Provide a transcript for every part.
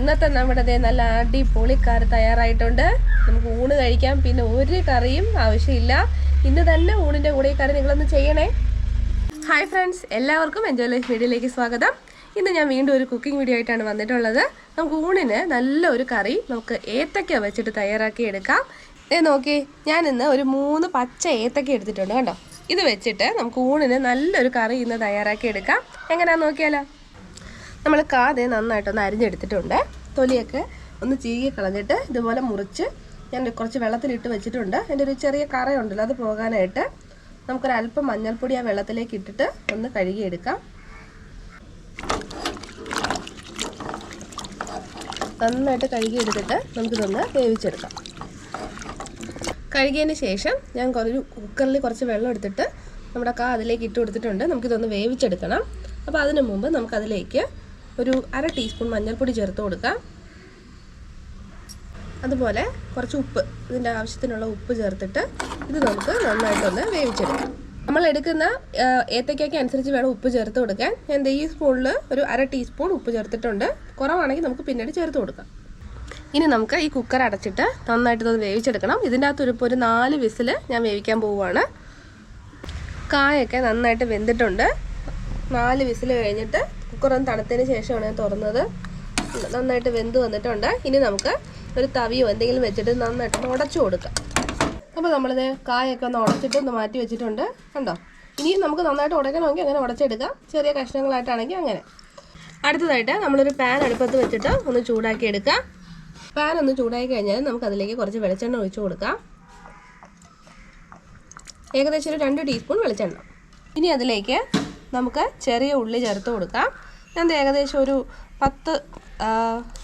ഇന്നത്തെ നമ്മുടെ നല്ല അടിപൊളി കറി തയ്യാറായിട്ടുണ്ട്. നമുക്ക് ഊണ് കഴിക്കാം. പിന്നെ ഒരു കറിയും ആവശ്യമില്ല. ഇന്ന് തന്നെ ഊണിന്റെ കൂടെ ഈ കറി നിങ്ങളൊന്ന് ചെയ്യണേ. ഹായ് ഫ്രണ്ട്സ് എല്ലാവർക്കും എൻജോയ് ലൈഫ് വീഡിയോയിലേക്ക് സ്വാഗതം. ഇന്ന് ഞാൻ വീണ്ടും ഒരു കുക്കിംഗ് വീഡിയോ ആയിട്ടാണ് വന്നിട്ടുള്ളത്. നമുക്ക് ഊണിന് നല്ല ഒരു കറി നമുക്ക് ഏത്തക്ക വെച്ചിട്ട് തയ്യാറാക്കി എടുക്കാം. ഏ നോക്കി ഞാൻ ഇന്ന് ഒരു മൂന്ന് പച്ച ഏത്തക്ക എടുത്തിട്ടുണ്ട് കണ്ടോ? ഇത് വെച്ചിട്ട് നമുക്ക് ഊണിന് നല്ലൊരു കറി ഇന്ന് തയ്യാറാക്കി എടുക്കാം. എങ്ങനെയാണെന്ന് നോക്കിയാലോ? നമ്മൾ കാതെ നന്നായിട്ടൊന്ന് അരിഞ്ഞെടുത്തിട്ടുണ്ട്. തൊലിയൊക്കെ ഒന്ന് ചീകി കളഞ്ഞിട്ട് ഇതുപോലെ മുറിച്ച് ഞാൻ കുറച്ച് വെള്ളത്തിലിട്ട് വെച്ചിട്ടുണ്ട്. എന്റെ ഒരു ചെറിയ കറയുണ്ടല്ലോ അത് പോകാനായിട്ട്. നമുക്കൊരല്പം മഞ്ഞൾപ്പൊടി ആ വെള്ളത്തിലേക്ക് ഇട്ടിട്ട് ഒന്ന് കഴുകിയെടുക്കാം. നന്നായിട്ട് കഴുകിയെടുത്തിട്ട് നമുക്കിതൊന്ന് വേവിച്ചെടുക്കാം. കഴുകിയതിന് ശേഷം ഞാൻ കുറച്ച് കുക്കറിൽ കുറച്ച് വെള്ളം എടുത്തിട്ട് നമ്മുടെ കാ അതിലേക്ക് ഇട്ട് കൊടുത്തിട്ടുണ്ട്. നമുക്കിതൊന്ന് വേവിച്ചെടുക്കണം. അപ്പോൾ അതിന് മുമ്പ് നമുക്കതിലേക്ക് ഒരു അര ടീസ്പൂൺ മഞ്ഞൾപ്പൊടി ചേർത്ത് കൊടുക്കുക അതുപോലെ കുറച്ച് ഉപ്പ് ഇതിന്റെ ആവശ്യത്തിനുള്ള ഉപ്പ് ചേർത്തിട്ട് ഇത് നമുക്ക് നന്നായിട്ടൊന്ന് വേവിച്ചെടുക്കാം. നമ്മൾ എടുക്കുന്ന ഏത്തയ്ക്കൊക്കെ അനുസരിച്ച് വേണം ഉപ്പ് ചേർത്ത് കൊടുക്കാൻ. ഞാൻ ഈ സ്പൂണിൽ ഒരു അര ടീസ്പൂൺ ഉപ്പ് ചേർത്തിട്ടുണ്ട്. കുറവാണെങ്കിൽ നമുക്ക് പിന്നീട് ചേർത്ത് കൊടുക്കാം. ഇനി നമുക്ക് ഈ കുക്കർ അടച്ചിട്ട് നന്നായിട്ട് ഇത് വേവിച്ചെടുക്കണം. ഇതിന്റെ അകത്തൊരു ഒരു നാല് വിസിൽ ഞാൻ വേവിക്കാൻ പോവുകയാണ്. കായൊക്കെ നന്നായിട്ട് വെന്തിട്ടുണ്ട്. നാല് വിസിൽ കഴിഞ്ഞിട്ട് ഒന്ന് തണുത്തതിന് ശേഷമാണ് ഞാൻ തുറന്നത്. നന്നായിട്ട് വെന്ത് വന്നിട്ടുണ്ട്. ഇനി നമുക്ക് ഒരു തവിയോ എന്തെങ്കിലും വെച്ചിട്ട് നന്നായിട്ട് ഉടച്ചു കൊടുക്കാം. അപ്പോൾ നമ്മളിത് കായൊക്കെ ഒന്ന് ഉടച്ചിട്ട് ഒന്ന് മാറ്റി വെച്ചിട്ടുണ്ട്. കണ്ടോ? ഇനി നമുക്ക് നന്നായിട്ട് ഉടയ്ക്കണമെങ്കിൽ അങ്ങനെ ഉടച്ചെടുക്കാം. ചെറിയ കഷ്ണങ്ങളായിട്ടാണെങ്കിൽ അങ്ങനെ. അടുത്തതായിട്ട് നമ്മളൊരു പാൻ അടുപ്പത്ത് വെച്ചിട്ട് ഒന്ന് ചൂടാക്കി എടുക്കാം. പാൻ ഒന്ന് ചൂടാക്കി കഴിഞ്ഞാൽ നമുക്ക് അതിലേക്ക് കുറച്ച് വെളിച്ചെണ്ണ ഒഴിച്ചു കൊടുക്കാം. ഏകദേശം ഒരു രണ്ട് ടീസ്പൂൺ വെളിച്ചെണ്ണ. ഇനി അതിലേക്ക് നമുക്ക് ചെറിയ ഉള്ളി ചേർത്ത് കൊടുക്കാം. ഞാൻ ഏകദേശം ഒരു പത്ത്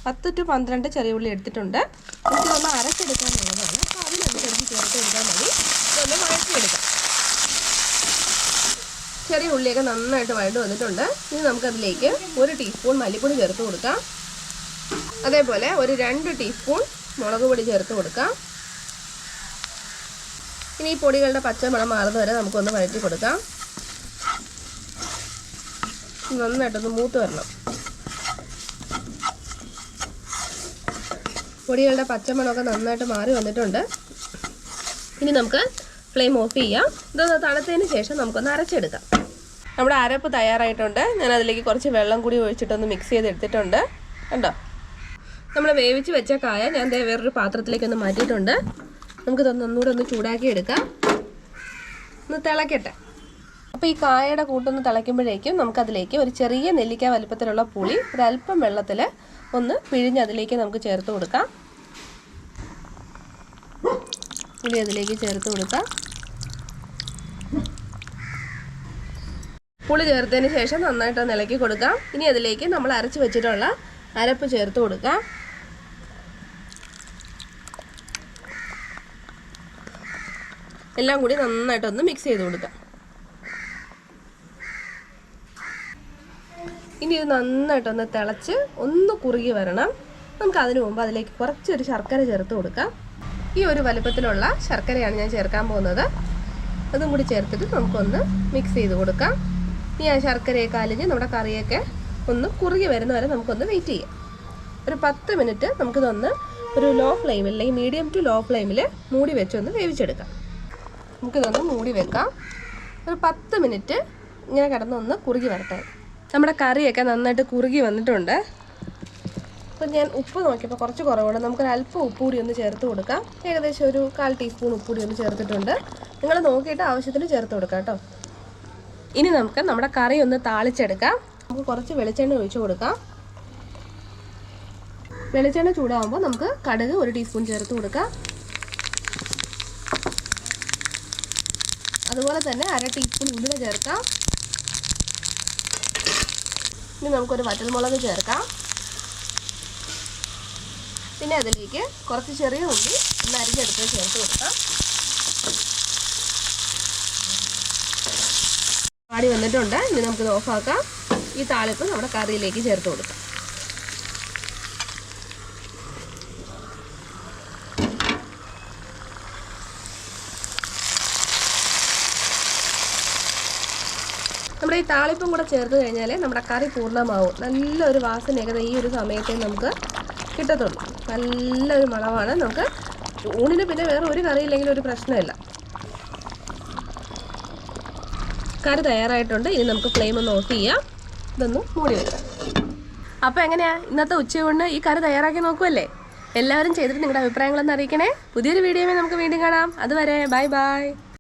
പത്ത് ടു പന്ത്രണ്ട് ചെറിയ ഉള്ളി എടുത്തിട്ടുണ്ട്. എനിക്ക് ഒന്ന് അരച്ചെടുക്കാനുള്ളതാണ് അപ്പോൾ അതിനനുസരിച്ച് ചേർത്ത് കൊടുത്താൽ മതി. ഇതൊന്ന് വഴറ്റിയെടുക്കാം. ചെറിയ ഉള്ളിയൊക്കെ നന്നായിട്ട് വഴണ്ട് വന്നിട്ടുണ്ട്. ഇനി നമുക്കതിലേക്ക് ഒരു ടീസ്പൂൺ മല്ലിപ്പൊടി ചേർത്ത് കൊടുക്കാം. അതേപോലെ ഒരു രണ്ട് ടീസ്പൂൺ മുളക് പൊടി ചേർത്ത് കൊടുക്കാം. ഇനി ഈ പൊടികളുടെ പച്ചമണം മാറുന്നവരെ നമുക്കൊന്ന് വഴറ്റി കൊടുക്കാം. നന്നായിട്ടൊന്ന് മൂത്ത് വരണം. പൊടികളുടെ പച്ചമണമൊക്കെ നന്നായിട്ട് മാറി വന്നിട്ടുണ്ട്. ഇനി നമുക്ക് ഫ്ലെയിം ഓഫ് ചെയ്യാം. ഇതൊന്ന് തണുത്തതിന് ശേഷം നമുക്കൊന്ന് അരച്ചെടുക്കാം. നമ്മുടെ അരപ്പ് തയ്യാറായിട്ടുണ്ട്. ഞാൻ അതിലേക്ക് കുറച്ച് വെള്ളം കൂടി ഒഴിച്ചിട്ടൊന്ന് മിക്സ് ചെയ്തെടുത്തിട്ടുണ്ട്. കണ്ടോ? നമ്മൾ വേവിച്ച് വെച്ച കായ ഞാൻ ദേ വേറൊരു പാത്രത്തിലേക്ക് ഒന്ന് മാറ്റിയിട്ടുണ്ട്. നമുക്കിതൊന്ന് ഒന്നുകൂടെ ഒന്ന് ചൂടാക്കി എടുക്കാം ഒന്ന് തിളക്കട്ടെ. അപ്പോൾ ഈ കായയുടെ കൂട്ടൊന്ന് തിളയ്ക്കുമ്പോഴേക്കും നമുക്കതിലേക്ക് ഒരു ചെറിയ നെല്ലിക്ക വലുപ്പത്തിലുള്ള പുളി ഒരല്പം വെള്ളത്തിൽ ഒന്ന് പിഴിഞ്ഞ് അതിലേക്ക് നമുക്ക് ചേർത്ത് കൊടുക്കാം. പുളി അതിലേക്ക് ചേർത്ത് കൊടുക്കാം. പുളി ചേർത്തതിന് ശേഷം നന്നായിട്ട് ഇളക്കി കൊടുക്കാം. ഇനി അതിലേക്ക് നമ്മൾ അരച്ച് വെച്ചിട്ടുള്ള അരപ്പ് ചേർത്ത് കൊടുക്കാം. എല്ലാം കൂടി നന്നായിട്ടൊന്ന് മിക്സ് ചെയ്ത് കൊടുക്കാം. ഇനി ഇത് നന്നായിട്ട് ഒന്ന് തിളച്ച് ഒന്ന് കുറുകി വരണം. നമുക്ക് അതിനു മുമ്പ് അതിലേക്ക് കുറച്ചൊരു ശർക്കര ചേർത്ത് കൊടുക്കാം. ഈ ഒരു വലുപ്പത്തിലുള്ള ശർക്കരയാണ് ഞാൻ ചേർക്കാൻ പോകുന്നത്. അതും കൂടി ചേർത്തിട്ട് നമുക്കൊന്ന് മിക്സ് ചെയ്ത് കൊടുക്കാം. ഇനി ആ ശർക്കരയൊക്കെ അലിഞ്ഞ് നമ്മുടെ കറിയൊക്കെ ഒന്ന് കുറുകി വരുന്ന വരെ നമുക്കൊന്ന് വെയിറ്റ് ചെയ്യാം. ഒരു പത്ത് മിനിറ്റ് നമുക്കിതൊന്ന് ഒരു ലോ ഫ്ലെയിമിൽ അല്ലെങ്കിൽ മീഡിയം ടു ലോ ഫ്ലെയിമിൽ മൂടി വെച്ചൊന്ന് വേവിച്ചെടുക്കാം. നമുക്കിതൊന്ന് മൂടി വെക്കാം. ഒരു പത്ത് മിനിറ്റ് ഇങ്ങനെ കിടന്നൊന്ന് കുറുകി വരട്ടെ. നമ്മുടെ കറിയൊക്കെ നന്നായിട്ട് കുറുകി വന്നിട്ടുണ്ട്. അപ്പം ഞാൻ ഉപ്പ് നോക്കിയപ്പോൾ കുറച്ച് കുറവുണ്ട്. നമുക്കൊരു അല്പം ഉപ്പ് കൂടി ഒന്ന് ചേർത്ത് കൊടുക്കാം. ഏകദേശം ഒരു കാൽ ടീസ്പൂൺ ഉപ്പ് കൂടി ഒന്ന് ചേർത്തിട്ടുണ്ട്. നിങ്ങൾ നോക്കിയിട്ട് ആവശ്യത്തിന് ചേർത്ത് കൊടുക്കാം കേട്ടോ. ഇനി നമുക്ക് നമ്മുടെ കറി ഒന്ന് താളിച്ചെടുക്കാം. നമുക്ക് കുറച്ച് വെളിച്ചെണ്ണ ഒഴിച്ചു കൊടുക്കാം. വെളിച്ചെണ്ണ ചൂടാകുമ്പോൾ നമുക്ക് കടുക് ഒരു ടീസ്പൂൺ ചേർത്ത് കൊടുക്കാം. അതുപോലെ തന്നെ അര ടീസ്പൂൺ ഉലുവ ചേർക്കാം. ഇനി നമുക്കൊരു വറ്റൽമുളക് ചേർക്കാം. പിന്നെ അതിലേക്ക് കുറച്ച് ചെറിയ ഉള്ളി ഒന്ന് അരിഞ്ഞെടുത്ത് ചേർത്ത് കൊടുക്കാം. പാടി വന്നിട്ടുണ്ട്. ഇനി നമുക്കിത് ഓഫാക്കാം. ഈ താളിപ്പ് നമ്മുടെ കറിയിലേക്ക് ചേർത്ത് കൊടുക്കാം. നമ്മുടെ ഈ താളിപ്പും കൂടെ ചേർത്ത് കഴിഞ്ഞാൽ നമ്മുടെ കറി പൂർണമാവും. നല്ലൊരു വാസന ഏകദേശം ഈ ഒരു സമയത്തേ നമുക്ക് കിട്ടത്തുള്ളൂ. നല്ലൊരു മണമാണ് നമുക്ക് ഊണിന് പിന്നെ വേറെ ഒരു കറിയില്ലെങ്കിലും ഒരു പ്രശ്നമില്ല. കറി തയ്യാറായിട്ടുണ്ട്. ഇനി നമുക്ക് ഫ്ലെയിം ഒന്ന് ഓഫ് ചെയ്യാം. ഇതൊന്ന് മൂടി വെക്കാം. അപ്പോൾ എങ്ങനെയാണ് ഇന്നത്തെ ഉച്ചയൂണിന് ഈ കറി തയ്യാറാക്കി നോക്കുമല്ലേ എല്ലാവരും ചെയ്തിട്ട് നിങ്ങളുടെ അഭിപ്രായങ്ങളൊന്ന് അറിയിക്കണേ. പുതിയൊരു വീഡിയോയിൽ നമുക്ക് വീണ്ടും കാണാം. അതുവരെ ബൈ ബൈ.